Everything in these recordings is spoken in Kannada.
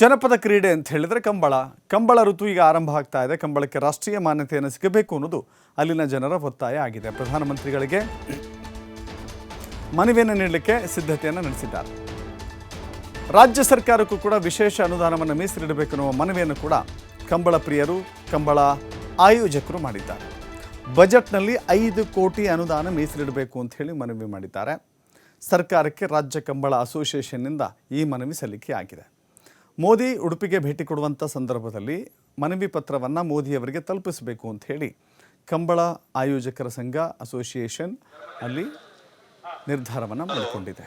ಜನಪದ ಕ್ರೀಡೆ ಅಂತ ಹೇಳಿದ್ರೆ ಕಂಬಳ. ಕಂಬಳ ಋತು ಈಗ ಆರಂಭ ಆಗ್ತಾ ಇದೆ. ಕಂಬಳಕ್ಕೆ ರಾಷ್ಟ್ರೀಯ ಮಾನ್ಯತೆಯನ್ನು ಸಿಗಬೇಕು ಅನ್ನೋದು ಅಲ್ಲಿನ ಜನರ ಒತ್ತಾಯ ಆಗಿದೆ. ಪ್ರಧಾನಮಂತ್ರಿಗಳಿಗೆ ಮನವಿಯನ್ನು ನೀಡಲಿಕ್ಕೆ ಸಿದ್ಧತೆಯನ್ನು ನಡೆಸಿದ್ದಾರೆ. ರಾಜ್ಯ ಸರ್ಕಾರಕ್ಕೂ ಕೂಡ ವಿಶೇಷ ಅನುದಾನವನ್ನು ಮೀಸಲಿಡಬೇಕು ಅನ್ನುವ ಮನವಿಯನ್ನು ಕೂಡ ಕಂಬಳ ಪ್ರಿಯರು, ಕಂಬಳ ಆಯೋಜಕರು ಮಾಡಿದ್ದಾರೆ. ಬಜೆಟ್ನಲ್ಲಿ ಐದು ಕೋಟಿ ಅನುದಾನ ಮೀಸಲಿಡಬೇಕು ಅಂತ ಹೇಳಿ ಮನವಿ ಮಾಡಿದ್ದಾರೆ. ಸರ್ಕಾರಕ್ಕೆ ರಾಜ್ಯ ಕಂಬಳ ಅಸೋಸಿಯೇಷನ್ನಿಂದ ಈ ಮನವಿ ಸಲ್ಲಿಕೆ ಆಗಿದೆ ಮೋದಿ ಉಡುಪಿಗೆ ಭೇಟಿ ಕೊಡುವಂಥ ಸಂದರ್ಭದಲ್ಲಿ ಮನವಿ ಪತ್ರವನ್ನು ಮೋದಿಯವರಿಗೆ ತಲುಪಿಸಬೇಕು ಅಂತ ಹೇಳಿ ಕಂಬಳ ಆಯೋಜಕರ ಸಂಘ ಅಸೋಸಿಯೇಷನ್ ಅಲ್ಲಿ ನಿರ್ಧಾರವನ್ನು ಮಾಡಿಕೊಂಡಿದೆ.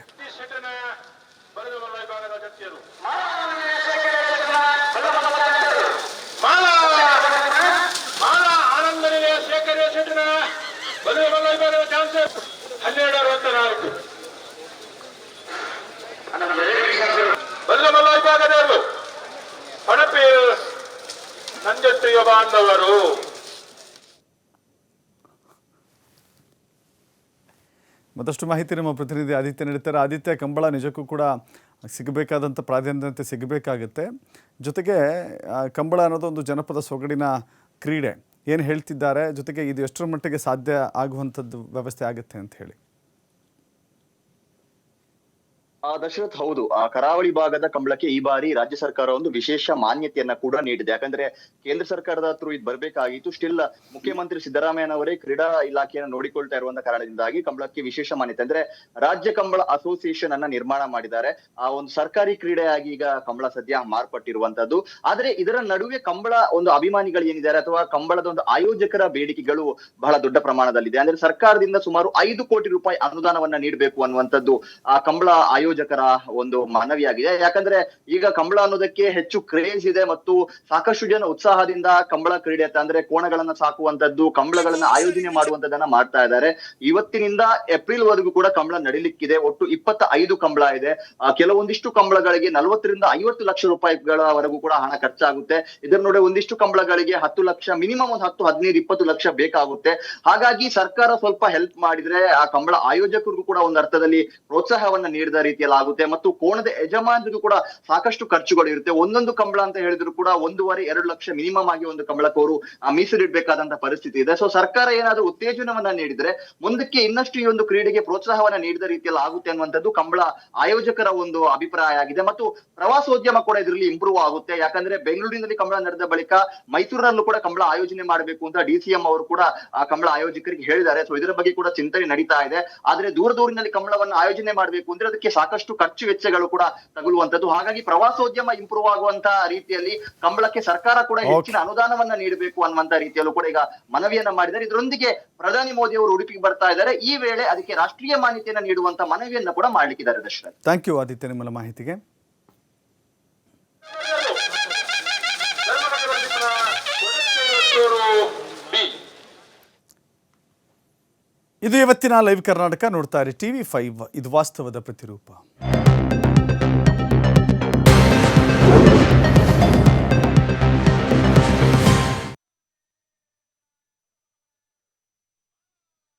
ನಂಜಟ್ಟುಯ ಬಾಂಧವರು. ಮತ್ತಷ್ಟು ಮಾಹಿತಿ ನಮ್ಮ ಪ್ರತಿನಿಧಿ ಆದಿತ್ಯ ನೀಡುತ್ತಾರೆ. ಆದಿತ್ಯ, ಕಂಬಳ ನಿಜಕ್ಕೂ ಕೂಡ ಸಿಗಬೇಕಾದಂಥ ಪ್ರಾಧಾನ್ಯತೆ ಸಿಗಬೇಕಾಗುತ್ತೆ. ಜೊತೆಗೆ ಕಂಬಳ ಅನ್ನೋದು ಒಂದು ಜನಪದ ಸೊಗಡಿನ ಕ್ರೀಡೆ. ಏನು ಹೇಳ್ತಿದ್ದಾರೆ? ಜೊತೆಗೆ ಇದು ಎಷ್ಟರ ಮಟ್ಟಿಗೆ ಸಾಧ್ಯ ಆಗುವಂಥದ್ದು ವ್ಯವಸ್ಥೆ ಆಗುತ್ತೆ ಅಂತ ಹೇಳಿ. ಆ ದಶರಥ್ ಹೌದು. ಆ ಕರಾವಳಿ ಭಾಗದ ಕಂಬಳಕ್ಕೆ ಈ ಬಾರಿ ರಾಜ್ಯ ಸರ್ಕಾರ ಒಂದು ವಿಶೇಷ ಮಾನ್ಯತೆಯನ್ನ ಕೂಡ ನೀಡಿದೆ. ಯಾಕಂದ್ರೆ ಕೇಂದ್ರ ಸರ್ಕಾರದ ಹತ್ರ ಇದು ಬರ್ಬೇಕಾಗಿತ್ತು. ಸ್ಟಿಲ್ ಮುಖ್ಯಮಂತ್ರಿ ಸಿದ್ದರಾಮಯ್ಯನವರೇ ಕ್ರೀಡಾ ಇಲಾಖೆಯನ್ನು ನೋಡಿಕೊಳ್ತಾ ಇರುವಂತ ಕಾರಣದಿಂದಾಗಿ ಕಂಬಳಕ್ಕೆ ವಿಶೇಷ ಮಾನ್ಯತೆ. ಅಂದ್ರೆ ರಾಜ್ಯ ಕಂಬಳ ಅಸೋಸಿಯೇಷನ್ ಅನ್ನ ನಿರ್ಮಾಣ ಮಾಡಿದ್ದಾರೆ. ಆ ಒಂದು ಸರ್ಕಾರಿ ಕ್ರೀಡೆಯಾಗಿ ಈಗ ಕಂಬಳ ಸದ್ಯ ಮಾರ್ಪಟ್ಟಿರುವಂತದ್ದು. ಆದ್ರೆ ಇದರ ನಡುವೆ ಕಂಬಳ ಒಂದು ಅಭಿಮಾನಿಗಳು ಏನಿದ್ದಾರೆ ಅಥವಾ ಕಂಬಳದ ಒಂದು ಆಯೋಜಕರ ಬೇಡಿಕೆಗಳು ಬಹಳ ದೊಡ್ಡ ಪ್ರಮಾಣದಲ್ಲಿದೆ. ಅಂದ್ರೆ ಸರ್ಕಾರದಿಂದ ಸುಮಾರು ಐದು ಕೋಟಿ ರೂಪಾಯಿ ಅನುದಾನವನ್ನ ನೀಡಬೇಕು ಅನ್ನುವಂಥದ್ದು ಆ ಕಂಬಳ ಆಯೋಜಕರ ಒಂದು ಮನವಿಯಾಗಿದೆ. ಯಾಕಂದ್ರೆ ಈಗ ಕಂಬಳ ಅನ್ನೋದಕ್ಕೆ ಹೆಚ್ಚು ಕ್ರೇಜ್ ಇದೆ ಮತ್ತು ಸಾಕಷ್ಟು ಜನ ಉತ್ಸಾಹದಿಂದ ಕಂಬಳ ಕ್ರೀಡೆ ಅಂದ್ರೆ ಕೋಣಗಳನ್ನ ಸಾಕುವಂತದ್ದು ಕಂಬಳಗಳನ್ನ ಆಯೋಜನೆ ಮಾಡುವಂತದನ್ನ ಮಾಡ್ತಾ ಇದ್ದಾರೆ. ಇವತ್ತಿನಿಂದ ಏಪ್ರಿಲ್ ವರೆಗೂ ಕೂಡ ಕಂಬಳ ನಡಿಲಿಕ್ಕಿದೆ. ಒಟ್ಟು ಇಪ್ಪತ್ತ ಐದು ಕಂಬಳ ಇದೆ. ಕೆಲವೊಂದಿಷ್ಟು ಕಂಬಳಗಳಿಗೆ ನಲವತ್ತರಿಂದ ಐವತ್ತು ಲಕ್ಷ ರೂಪಾಯಿಗಳವರೆಗೂ ಕೂಡ ಹಣ ಖರ್ಚಾಗುತ್ತೆ. ಇದರ ನೋಡಿ ಒಂದಿಷ್ಟು ಕಂಬಳಗಳಿಗೆ ಹತ್ತು ಲಕ್ಷ, ಮಿನಿಮಮ್ ಒಂದು ಹತ್ತು, ಹದಿನೈದು, ಇಪ್ಪತ್ತು ಲಕ್ಷ ಬೇಕಾಗುತ್ತೆ. ಹಾಗಾಗಿ ಸರ್ಕಾರ ಸ್ವಲ್ಪ ಹೆಲ್ಪ್ ಮಾಡಿದ್ರೆ ಆ ಕಂಬಳ ಆಯೋಜಕರಿಗೂ ಕೂಡ ಒಂದು ಅರ್ಥದಲ್ಲಿ ಪ್ರೋತ್ಸಾಹವನ್ನ ನೀಡಿದ ರೀತಿಯಲ್ಲಿ ಆಗುತ್ತೆ ಮತ್ತು ಕೋಣದ ಯಜಮಾನರಿಗೂ ಕೂಡ ಸಾಕಷ್ಟು ಖರ್ಚುಗಳು ಇರುತ್ತೆ. ಒಂದೊಂದು ಕಂಬಳ ಅಂತ ಹೇಳಿದ್ರು ಕೂಡ ಒಂದೂವರೆ ಎರಡು ಲಕ್ಷ ಮಿನಿಮಮ್ ಆಗಿ ಒಂದು ಕಂಬಳಕ್ಕೆ ಅವರು ಆ, ಮೀಸಲಿಡ್ಬೇಕಾದಂತ ಪರಿಸ್ಥಿತಿ ಇದೆ. ಸೊ ಸರ್ಕಾರ ಏನಾದ್ರು ಉತ್ತೇಜನವನ್ನ ನೀಡಿದ್ರೆ ಮುಂದಕ್ಕೆ ಇನ್ನಷ್ಟು ಈ ಒಂದು ಕ್ರೀಡೆಗೆ ಪ್ರೋತ್ಸಾಹವನ್ನ ನೀಡಿದ ರೀತಿಯಲ್ಲಿ ಆಗುತ್ತೆ ಅನ್ನುವಂಥದ್ದು ಕಂಬಳ ಆಯೋಜಕರ ಒಂದು ಅಭಿಪ್ರಾಯ ಆಗಿದೆ. ಮತ್ತು ಪ್ರವಾಸೋದ್ಯಮ ಕೂಡ ಇದರಲ್ಲಿ ಇಂಪ್ರೂವ್ ಆಗುತ್ತೆ. ಯಾಕಂದ್ರೆ ಬೆಂಗಳೂರಿನಲ್ಲಿ ಕಂಬಳ ನಡೆದ ಬಳಿಕ ಮೈಸೂರಿನಲ್ಲೂ ಕೂಡ ಕಂಬಳ ಆಯೋಜನೆ ಮಾಡಬೇಕು ಅಂತ ಡಿ ಸಿ ಎಂ ಅವರು ಕೂಡ ಕಂಬಳ ಆಯೋಜಕರಿಗೆ ಹೇಳಿದ್ದಾರೆ. ಸೊ ಇದರ ಬಗ್ಗೆ ಕೂಡ ಚಿಂತನೆ ನಡೀತಾ ಇದೆ. ಆದ್ರೆ ದೂರ ದೂರಿನಲ್ಲಿ ಕಂಬಳವನ್ನು ಆಯೋಜನೆ ಮಾಡಬೇಕು ಅಂದ್ರೆ ಅದಕ್ಕೆ ಸಾಕಷ್ಟು ಖರ್ಚು ವೆಚ್ಚಗಳು ಕೂಡ ತಗುಲುವಂತದ್ದು ಹಾಗಾಗಿ ಪ್ರವಾಸೋದ್ಯಮ ಇಂಪ್ರೂವ್ ಆಗುವಂತ ರೀತಿಯಲ್ಲಿ ಕಂಬಳಕ್ಕೆ ಸರ್ಕಾರ ಕೂಡ ಹೆಚ್ಚಿನ ಅನುದಾನವನ್ನ ನೀಡಬೇಕು ಅನ್ನುವಂತ ರೀತಿಯಲ್ಲೂ ಕೂಡ ಈಗ ಮನವಿಯನ್ನ ಮಾಡಿದ್ದಾರೆ. ಇದರೊಂದಿಗೆ ಪ್ರಧಾನಿ ಮೋದಿ ಅವರು ಉಡುಪಿಗೆ ಬರ್ತಾ ಇದ್ದಾರೆ. ಈ ವೇಳೆ ಅದಕ್ಕೆ ರಾಷ್ಟ್ರೀಯ ಮಾನ್ಯತೆಯನ್ನ ನೀಡುವಂತ ಮನವಿಯನ್ನ ಕೂಡ ಮಾಡ್ಲಿಕ್ಕಿದ್ದಾರೆ ದಶರಥ್ ಥ್ಯಾಂಕ್ ಯು ಆದಿತ್ಯ ನಿಮ್ಮಲ್ಲ ಮಾಹಿತಿಗೆ. ಇದು ಇವತ್ತಿನ ಲೈವ್ ಕರ್ನಾಟಕ ನೋಡ್ತಾ ಇರಿ. ಟಿ ವಿ ಫೈವ್ ಇದು ವಾಸ್ತವದ ಪ್ರತಿರೂಪ.